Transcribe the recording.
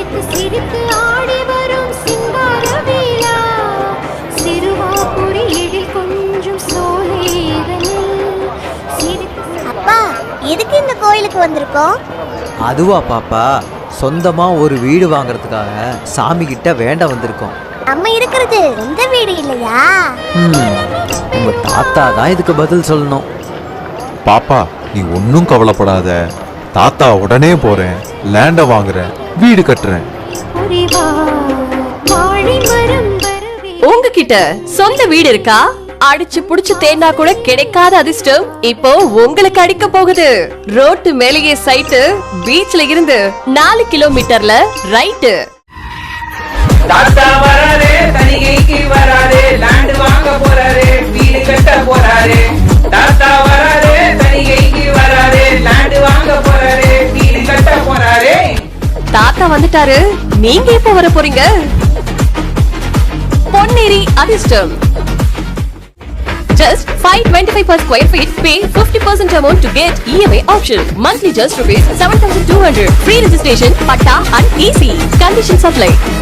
சிரித்து சிரித்து ஆடி வரும் சிங்கார வீரா சிறுவாபுரி எழில் கொஞ்சம் அப்பா எதுக்கு இந்த கோயிலுக்கு வந்திருக்கோம்? அதுவா பாப்பா சொந்தமா ஒரு வீடு வாங்குறதுக்காக சாமி கிட்ட வேண்ட வந்திருக்கோம். நம்ம இருக்கிறது இந்த வீடு இல்லையா? உங்க தாத்தா தான் இதுக்கு பதில் சொல்லணும். பாப்பா நீ ஒன்றும் கவலைப்படாத. தாத்தா உடனே போறேன் லேண்டை வாங்குறேன். வீடு கட்டுறேன். உங்ககிட்ட சொந்த வீடு இருக்கா? அடிச்சு புடிச்சு தேனா கூட கிடைக்காத அதிர்ஷ்டம் இப்போ உங்களுக்கு அடிக்க போகுது. ரோட்டு மேலேயே சைட்டு பீச்ல இருந்து நாலு கிலோமீட்டர்ல ரைட்டு தாத்தா வந்துட்டாரு நீங்க எப்ப வர போறீங்க பொன்னேரி அதிர்ஷ்டம் Just 525 per square feet. Pay 50% amount to get EMA option. Monthly just rupees 7,200. Free registration, patta and EC. Conditions apply.